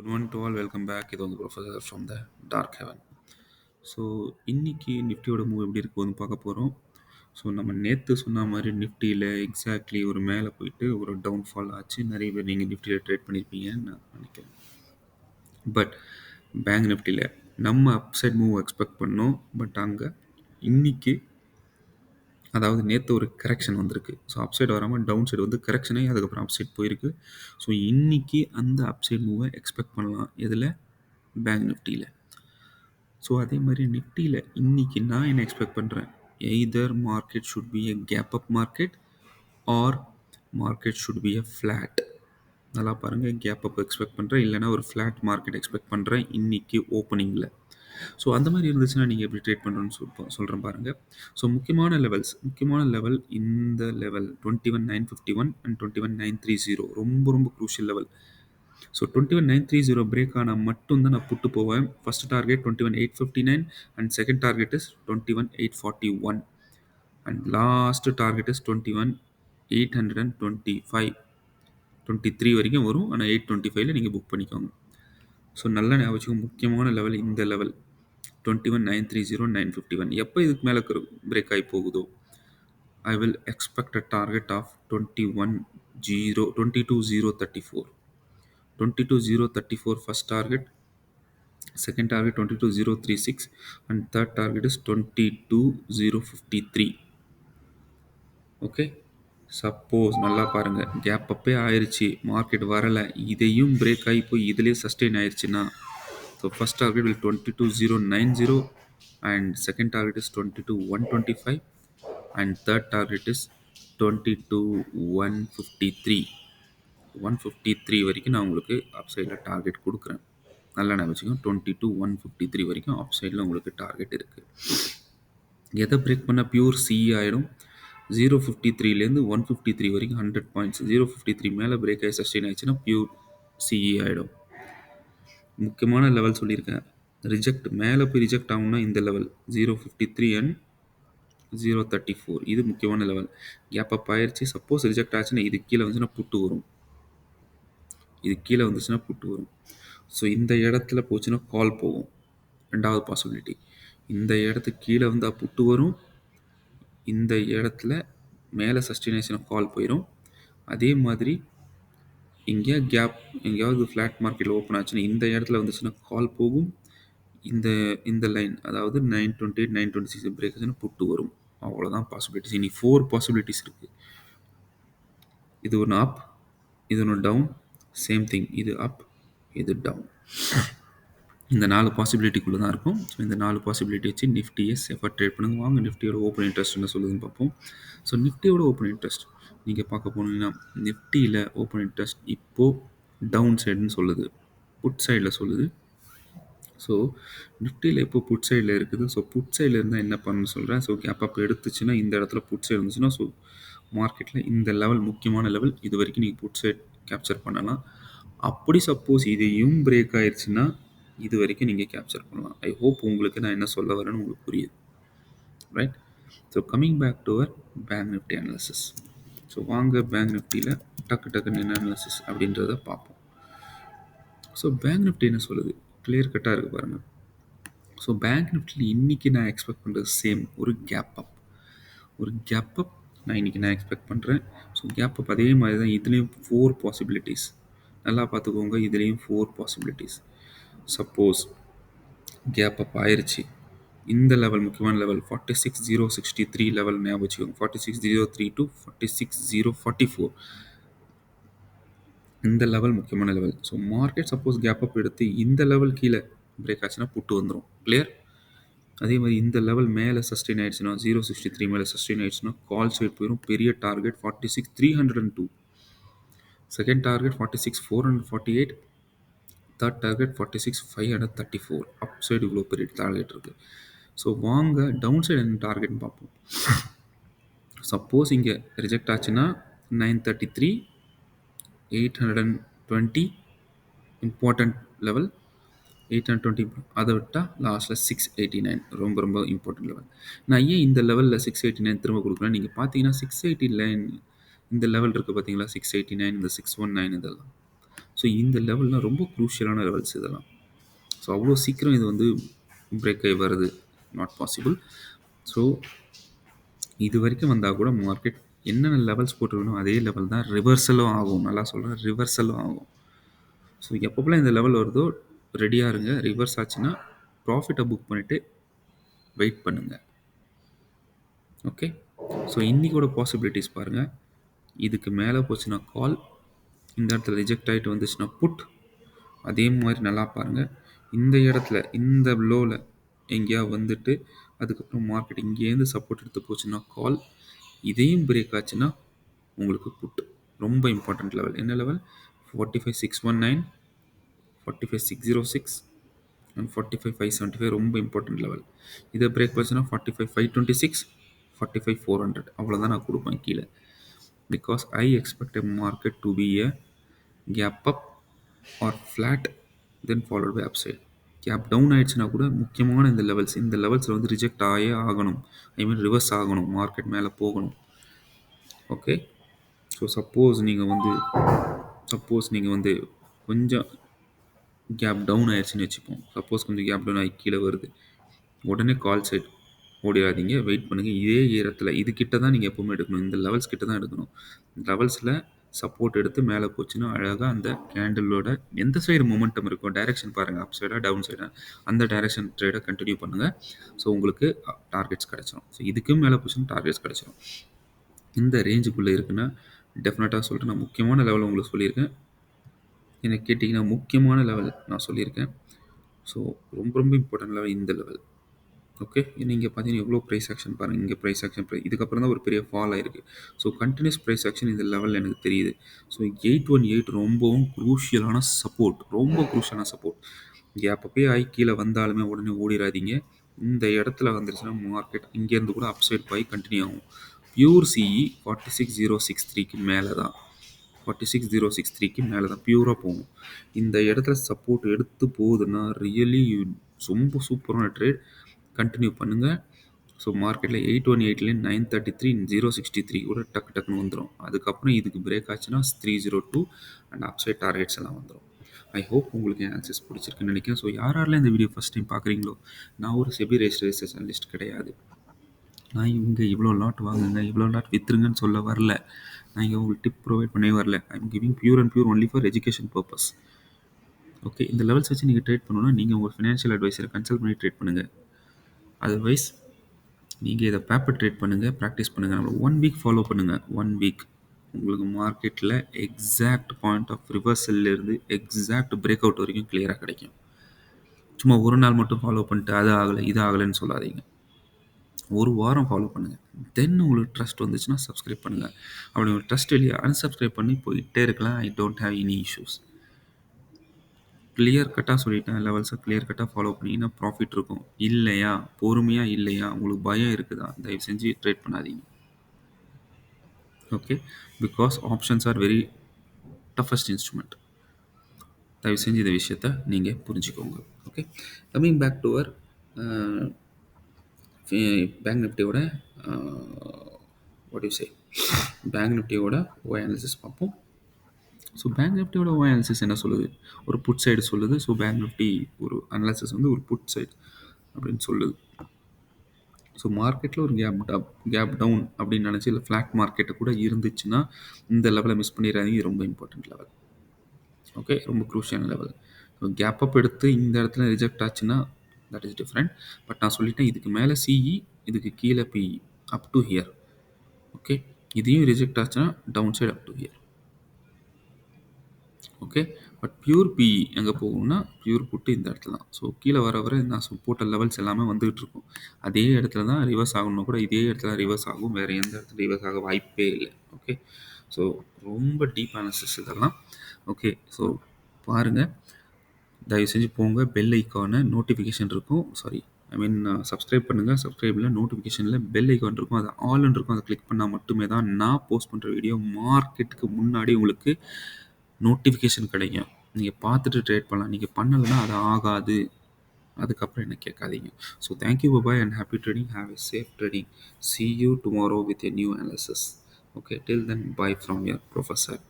Good morning to all welcome back இது வந்து professor from the dark heaven so இன்றைக்கி நிஃப்டியோட மூவ் எப்படி இருக்குன்னு பார்க்க போகிறோம் ஸோ நம்ம நேற்று சொன்ன மாதிரி நிஃப்டியில் எக்ஸாக்ட்லி ஒரு மேலே போயிட்டு ஒரு டவுன்ஃபால் ஆச்சு. நிறைய பேர் நீங்கள் நிஃப்டியில் ட்ரேட் பண்ணியிருப்பீங்கன்னு நான் நினைக்கிறேன். பட் பேங்க் நிஃப்டியில் நம்ம அப்சைட் மூவ் எக்ஸ்பெக்ட் பண்ணோம். பட் அங்கே இன்னைக்கு அதாவது நேற்று ஒரு கரெக்ஷன் வந்திருக்கு. ஸோ அப்சைட் வராமல் டவுன் சைடு வந்து கரெக்ஷனே ஆகி அதுக்கப்புறம் அப்சைட் போயிருக்கு. ஸோ இன்றைக்கி அந்த அப்சைட் மூவை எக்ஸ்பெக்ட் பண்ணலாம். இதில் பேங்க் நிஃப்டியில் ஸோ அதே மாதிரி நிஃப்டியில் இன்றைக்கி நான் என்ன எக்ஸ்பெக்ட் பண்ணுறேன் either market should be a gap up market or market should be a flat நல்லா பாருங்கள் கேப் அப் எக்ஸ்பெக்ட் பண்ணுறேன் இல்லைனா ஒரு ஃப்ளாட் மார்க்கெட் எக்ஸ்பெக்ட் பண்ணுறேன் இன்றைக்கி ஓப்பனிங்கில் ஸோ அந்த மாதிரி இருந்துச்சுன்னா நீங்கள் எப்படி ட்ரேட் பண்ணுறோன்னு சொல் சொல்கிறேன் பாருங்கள் ஸோ முக்கியமான லெவல்ஸ் முக்கியமான லெவல் இந்த level twenty one nine fifty one and twenty one nine three zero ரொம்ப ரொம்ப crucial level so twenty one nine three zero break ஆனால் மட்டும் தான் நான் புட்டு போவேன். First target twenty one eight fifty nine and second target is twenty one eight forty one and last target is twenty one eight hundred and twenty five twenty three வரைக்கும் வரும். ஆனால் eight twenty ஃபைவ்ல நீங்கள் book பண்ணிக்கோங்க. So நல்லா ஞாபகம் முக்கியமான level இந்த level twenty one nine three zero nine fifty one எப்போ இதுக்கு மேலே பிரேக் ஆகி போகுதோ I will expect a target of twenty one zero twenty two zero thirty four twenty two zero thirty four first target second target twenty two zero three six and third target is twenty two zero fifty three okay suppose நல்லா பாருங்கள் gap அப்பே ஆயிடுச்சு market வரலை இதையும் break ஆகி போய் இதிலே sustain ஆயிடுச்சுன்னா so first target will twenty two zero nine zero and second target is is two one five and third target is two one fifty three one fifty three வரைக்கும் நான் உங்களுக்கு அப் சைடில் டார்கெட் கொடுக்குறேன். நல்லா நான் வச்சுக்கோங்க twenty two one fifty three வரைக்கும் அப் சைடில் உங்களுக்கு டார்கெட் இருக்குது எதை பிரேக் பண்ணால் பியூர் சிஇ ஆகிடும் ஜீரோ ஃபிஃப்டி த்ரீலேருந்து ஒன் ஃபிஃப்டி த்ரீ வரைக்கும் hundred points zero fifty three மேலே பிரேக் ஆகி சஸ்டெயின் ஆயிடுச்சுன்னா பியூர் சிஇ ஆகிடும் முக்கியமான லெவல் சொல்லியிருக்கேன். ரிஜெக்ட் மேலே போய் ரிஜெக்ட் ஆகும்னா இந்த level zero fifty three and zero thirty four இது முக்கியமான லெவல் கேப் அப் ஆயிடுச்சு சப்போஸ் ரிஜெக்ட் ஆச்சுன்னா இது கீழே வந்துச்சுன்னா புட்டு வரும். இது கீழே வந்துச்சுன்னா புட்டு வரும். ஸோ இந்த இடத்துல போச்சுன்னா கால் போகும். ரெண்டாவது பாசிபிலிட்டி இந்த இடத்துக்கு கீழே வந்தால் புட்டு வரும். இந்த இடத்துல மேலே சஸ்டினேஷன் கால் போயிடும் அதே மாதிரி எங்கேயா கேப் எங்கேயாவது ஃப்ளாட் மார்க்கெட்டில் ஓப்பன் ஆச்சுன்னா இந்த இடத்துல வந்துச்சுன்னா கால் போகும். இந்த இந்த லைன் அதாவது nine twenty eight nine twenty six break ஆச்சுன்னா புட்டு வரும். அவ்வளோதான் பாசிபிலிட்டிஸ் இனி ஃபோர் பாசிபிலிட்டிஸ் இருக்குது இது ஒன்று அப் இது ஒன்று டவுன் சேம் திங் இது அப் இது டவுன் இந்த நாலு பாசிபிலிட்டிக்குள்ளே தான் இருக்கும். ஸோ இந்த நாலு பாசிபிலிட்டி வச்சு நிஃப்டியை சேஃபாக ட்ரேட் பண்ணுங்க. வாங்க நிஃப்டியோட ஓப்பன் இன்ட்ரெஸ்ட் என்ன சொல்லுதுன்னு பார்ப்போம். ஸோ நிஃப்டியோட ஓப்பன் இன்ட்ரெஸ்ட் நீங்கள் பார்க்க போனீங்கன்னா நிஃப்டியில் ஓப்பன் இன்ட்ரெஸ்ட் இப்போது டவுன் சைடுன்னு சொல்லுது. புட் சைடில் சொல்லுது. ஸோ நிஃப்டியில் இப்போ புட் சைடில் இருக்குது. ஸோ புட் சைடில் இருந்தால் என்ன பண்ணணும்னு சொல்கிறேன் ஸோ கேப் அப் எடுத்துச்சுன்னா இந்த இடத்துல புட் சைடு இருந்துச்சுன்னா ஸோ மார்க்கெட்டில் இந்த லெவல் முக்கியமான லெவல் இது வரைக்கும் நீங்கள் புட் சைட் கேப்சர் பண்ணலாம். அப்படி சப்போஸ் இதையும் பிரேக் ஆயிடுச்சுன்னா இது வரைக்கும் நீங்கள் கேப்சர் பண்ணலாம். ஐ ஹோப் உங்களுக்கு நான் என்ன சொல்ல வரேன்னு உங்களுக்கு புரியுது. Right so coming back to our bank Nifty analysis so வாங்க பேங்க் நிஃப்டியில் டக்கு டக்குன்னு என்ன அனாலிசிஸ் அப்படின்றத பார்ப்போம். ஸோ பேங்க் நிஃப்டி என்ன சொல்லுது? கிளியர் கட்டாக இருக்குது பாருங்கள் ஸோ பேங்க் நிஃப்டியில் இன்றைக்கி நான் எக்ஸ்பெக்ட் பண்ணுறது சேம் ஒரு கேப் அப் ஒரு கேப் அப் நான் இன்றைக்கி நான் எக்ஸ்பெக்ட் பண்ணுறேன் ஸோ கேப் அப் அதே மாதிரி தான் இதுலேயும் ஃபோர் பாசிபிலிட்டிஸ் நல்லா பார்த்துக்கோங்க இதுலேயும் four possibilities suppose gap up ஆயிடுச்சு இந்த லெவல் முக்கியமான level forty six zero sixty three level ஞாபகம் வச்சுக்கோங்க. Forty six zero three two forty six zero forty four இந்த லெவல் முக்கியமான level so market suppose gap up எடுத்து இந்த லெவல் கீழே பிரேக் ஆச்சுன்னா புட்டு வந்துடும் கிளியர் அதே மாதிரி இந்த லெவல் மேலே சஸ்டெயின் ஆயிடுச்சுன்னா ஜீரோ சிக்ஸ்டி த்ரீ மேலே சஸ்டெயின் ஆயிடுச்சுன்னா கால் சைட் போயிடும் பெரிய target forty six three hundred and two second target forty six four hundred forty eight third target forty six five hundred thirty four up side இவ்வளோ பெரிய target இருக்குது so வாங்க down side என்ன டார்கெட்னு பார்ப்போம். Suppose இங்கே reject ஆச்சுன்னா nine thirty three eight hundred and twenty important level eight hundred twenty அதை விட்டால் லாஸ்ட்டில் சிக்ஸ் எயிட்டி நைன் ரொம்ப ரொம்ப இம்பார்ட்டன்ட் லெவல் நான் ஏன் இந்த லெவலில் சிக்ஸ் எயிட்டி நைன் திரும்ப கொடுக்குறேன்? நீங்கள் பார்த்தீங்கன்னா சிக்ஸ் எயிட்டி நைன் இந்த லெவல் இருக்குது பார்த்தீங்களா? சிக்ஸ் எயிட்டி நைன் இந்த சிக்ஸ் ஒன் நைன் இதெல்லாம். ஸோ இந்த லெவல்லாம் ரொம்ப குரூஷியலான லெவல்ஸ் இதெல்லாம். ஸோ அவ்வளோ சீக்கிரம் இது வந்து பிரேக் ஆகி வருது. நாட் பாசிபிள் ஸோ இது வரைக்கும் வந்தால் கூட மார்க்கெட் என்னென்ன லெவல்ஸ் போட்டுருக்கணும் அதே லெவல் தான் ரிவர்சலும் ஆகும். நல்லா சொல்கிறேன் ரிவர்சலும் ஆகும். ஸோ எப்பப்போலாம் இந்த லெவல் வருதோ ரெடியாக இருங்க. ரிவர்ஸ் ஆச்சுன்னா ப்ராஃபிட்டை புக் பண்ணிவிட்டு வெயிட் பண்ணுங்கள் ஓகே ஸோ இன்றைக்கோட பாசிபிலிட்டிஸ் பாருங்கள் இதுக்கு மேலே போச்சுன்னா கால் இந்த இடத்துல ரிஜெக்ட் ஆகிட்டு வந்துச்சுன்னா புட் அதே மாதிரி நல்லா பாருங்கள் இந்த இடத்துல இந்த லோவில் எங்கேயா வந்துட்டு அதுக்கப்புறம் மார்க்கெட் இங்கேருந்து சப்போர்ட் எடுத்து போச்சுன்னா கால் இதையும் பிரேக் ஆச்சுன்னா உங்களுக்கு புட் ரொம்ப இம்பார்ட்டண்ட் லெவல் என்ன level forty five six one nine forty five six zero six and forty five five seventy five ரொம்ப இம்பார்ட்டண்ட் லெவல் இதை பிரேக் பண்ணுச்சுன்னா forty five five twenty six forty five four hundred அவ்வளோதான் நான் கொடுப்பேன் கீழே. Because I expect a market to be a gap up or flat then followed by upside gap down ஆயிடுச்சுன்னா கூட முக்கியமான இந்த லெவல்ஸ் இந்த லெவல்ஸில் வந்து ரிஜெக்ட் ஆகே ஆகணும். ஐ மீன் ரிவர்ஸ் ஆகணும் மார்க்கெட் மேலே போகணும். ஓகே ஸோ சப்போஸ் நீங்கள் வந்து சப்போஸ் நீங்கள் வந்து கொஞ்சம் கேப் டவுன் ஆயிடுச்சுன்னு வச்சுப்போம். சப்போஸ் கொஞ்சம் கேப் டவுன் ஆகி கீழே வருது. உடனே கால் சைட் ஓடிடாதீங்க. வெயிட் பண்ணுங்கள் இதே இடத்துல இது கிட்ட தான் நீங்கள் எப்போவுமே எடுக்கணும். இந்த லெவல்ஸ் கிட்ட தான் எடுக்கணும் லெவல்ஸில் சப்போர்ட் எடுத்து மேலே போச்சுன்னா அழகாக அந்த கேண்டிலோட எந்த சைடு மொமெண்டம் இருக்கோ டைரெக்ஷன் பாருங்கள் அப் சைடாக டவுன் சைடாக அந்த டைரெக்ஷன் ட்ரேடை கண்டினியூ பண்ணுங்கள் ஸோ உங்களுக்கு uh, டார்கெட்ஸ் கிடச்சிரும். ஸோ இதுக்கும் மேலே போச்சுன்னா டார்கெட்ஸ் கிடச்சிரும். இந்த ரேஞ்சுக்குள்ளே இருக்குன்னா டெஃபினட்டாக சொல்லிட்டு நான் முக்கியமான லெவலில் உங்களுக்கு சொல்லியிருக்கேன். எனக்கு கேட்டிங்கன்னா முக்கியமான லெவல் நான் சொல்லியிருக்கேன். ஸோ ரொம்ப ரொம்ப இம்பார்ட்டன்ட் லெவல் இந்த லெவல் ஓகே நீங்கள் பார்த்தீங்கன்னா எவ்வளோ ப்ரைஸ் ஆக்ஷன் பாருங்கள் இங்கே ப்ரைஸ் ஆக்ஷன் ப்ரைஸ் இதுக்கப்புறம் தான் ஒரு பெரிய ஃபால் ஆயிருக்கு. ஸோ கண்டினியூஸ் ப்ரைஸ் ஆக்ஷன் இந்த லெவலில் எனக்கு தெரியுது. ஸோ எயிட் ஒன் எயிட் ரொம்பவும் குரூஷியலான சப்போர்ட் ரொம்ப குரூஷியலான சப்போர்ட் கேப் அப்பயே ஆகி கீழே வந்தாலுமே உடனே ஓடிடாதீங்க இந்த இடத்துல வந்துருச்சுன்னா மார்க்கெட் இங்கேருந்து கூட அப்சைட் போய் கண்டினியூ ஆகும். Pure CE forty six zero six த்ரீக்கு மேலே தான். ஃபார்ட்டி சிக்ஸ் ஜீரோ சிக்ஸ் த்ரீக்கு மேலே தான். பியூராக போகும். இந்த இடத்துல சப்போர்ட் எடுத்து போகுதுன்னா ரியலி ரொம்ப சூப்பரான ட்ரேட் கண்டினியூ பண்ணுங்கள் ஸோ மார்க்கெட்டில் eight one எயிட்லேருந்து nine thirty three zero sixty three கூட டக்கு டக்குன்னு வந்துடும் அதுக்கப்புறம் இதுக்கு பிரேக் ஆச்சுன்னா three zero two and upside targets எல்லாம் வந்துடும் ஐ ஹோப் உங்களுக்கு என் ஆன்சர்ஸ் பிடிச்சிருக்குன்னு நினைக்கிறேன். ஸோ யார் யாரெல்லாம் இந்த வீடியோ ஃபஸ்ட் டைம் பார்க்குறீங்களோ நான் ஒரு செபி ரெஜிஸ்டர் அனலிஸ்ட் கிடையாது. நான் இவங்க இவ்வளோ லாட் வாங்குங்க இவ்வளோ லாட் விற்றுருங்கன்னு சொல்ல வரல. நான் இங்கே உங்களுக்கு டிப் ப்ரொவைட் பண்ணவே வரல. I am giving pure and pure only for education purpose okay இந்த லெவல்ஸ் வச்சு நீங்கள் ட்ரேட் பண்ணணும்னா நீங்கள் உங்கள் ஃபினான்ஷியல் அட்வைஸரை கன்சல்ட் பண்ணி ட்ரேட் பண்ணுங்கள் அதர்வைஸ் நீங்கள் இதை பேப்பர் ட்ரேட் பண்ணுங்கள் ப்ராக்டிஸ் பண்ணுங்கள் நம்மளை ஒன் வீக் ஃபாலோ பண்ணுங்கள் ஒன் வீக் உங்களுக்கு மார்க்கெட்டில் எக்ஸாக்ட் பாயிண்ட் ஆஃப் ரிவர்சல்லேருந்து எக்ஸாக்ட் பிரேக் அவுட் வரைக்கும் கிளியராக கிடைக்கும். சும்மா ஒரு நாள் மட்டும் ஃபாலோ பண்ணிட்டு அது ஆகலை இது ஆகலைன்னு சொல்லாதீங்க. ஒரு வாரம் ஃபாலோ பண்ணுங்கள் தென் உங்களுக்கு ட்ரஸ்ட் வந்துச்சுன்னா சப்ஸ்கிரைப் பண்ணுங்கள் அப்படி உங்களுக்கு ட்ரஸ்ட் இல்லையா அன்சப்ஸ்கிரைப் பண்ணி போயிட்டே இருக்கலாம். I don't have any issues clear கட்டாக சொல்லிட்டேன். லெவல்ஸை கிளியர் கட்டாக ஃபாலோ பண்ணிங்கன்னா ப்ராஃபிட் இருக்கும். இல்லையா? பொறுமையாக இல்லையா? உங்களுக்கு பயம் இருக்குதா? தயவு செஞ்சு ட்ரேட் பண்ணாதீங்க. Okay because options are very toughest instrument தயவு செஞ்சு இந்த விஷயத்த நீங்கள் புரிஞ்சுக்கோங்க. Okay coming back to our bank நிஃப்டியோட வாட் யூ சே பேங்க் நிஃப்டியோட ஓ அனாலிசிஸ் பார்ப்போம். ஸோ பேங்க் நிஃப்டியோட ஓ அனாலிசிஸ் என்ன சொல்லுது? ஒரு புட் சைடு சொல்லுது. ஸோ பேங்க் நிஃப்டி ஒரு அனாலிசிஸ் வந்து ஒரு புட் சைடு அப்படின்னு சொல்லுது. ஸோ மார்க்கெட்டில் ஒரு கேப் டப் கேப் டவுன் அப்படின்னு நினச்சி இல்லை ஃப்ளாட் மார்க்கெட்டு கூட இருந்துச்சுன்னா இந்த லெவலை மிஸ் பண்ணிடுறாங்க ரொம்ப இம்பார்ட்டண்ட் லெவல் ஓகே ரொம்ப குரூஷியான லெவல் ஸோ கேப் அப் எடுத்து இந்த இடத்துல ரிஜெக்ட் ஆச்சுன்னா தட் இஸ் டிஃப்ரெண்ட் பட் நான் சொல்லிட்டேன் இதுக்கு மேலே சிஇ இதுக்கு கீழே PE up to here okay இதையும் ரிஜெக்ட் ஆச்சுன்னா down side up to here okay but pure PE எங்கே போகும்னா பியூர் புட்டு இந்த இடத்துல தான். ஸோ கீழே வர வர என்ன சப்போர்ட்டல் லெவல்ஸ் எல்லாமே வந்துகிட்டு இருக்கும். அதே இடத்துல தான் ரிவர்ஸ் ஆகணும்னா கூட இதே இடத்துல ரிவர்ஸ் ஆகும். வேறு எந்த இடத்துல ரிவர்ஸ் ஆக வாய்ப்பே இல்லை. ஓகே ஸோ ரொம்ப டீப் அனாலிசிஸ் இதெல்லாம். ஓகே ஸோ பாருங்கள் தயவு செஞ்சு போங்க. பெல் ஐக்கானை நோட்டிஃபிகேஷன் இருக்கும். சாரி ஐ மீன் சப்ஸ்கிரைப் பண்ணுங்கள் சப்ஸ்கிரைபில் நோட்டிஃபிகேஷனில் பெல் ஐக்கான் இருக்கும். அது ஆல்னு இருக்கும். அதை கிளிக் பண்ணால் மட்டுமே தான் நான் போஸ்ட் பண்ணுற வீடியோ மார்க்கெட்டுக்கு முன்னாடி உங்களுக்கு நோட்டிஃபிகேஷன் கிடைக்கும். நீங்கள் பார்த்துட்டு ட்ரேட் பண்ணலாம். நீங்கள் பண்ணலைன்னா அது ஆகாது. அதுக்கப்புறம் என்ன கேட்காதீங்க. So thank you bye bye and happy trading have a safe trading see you tomorrow with a new analysis. Okay till then bye from your professor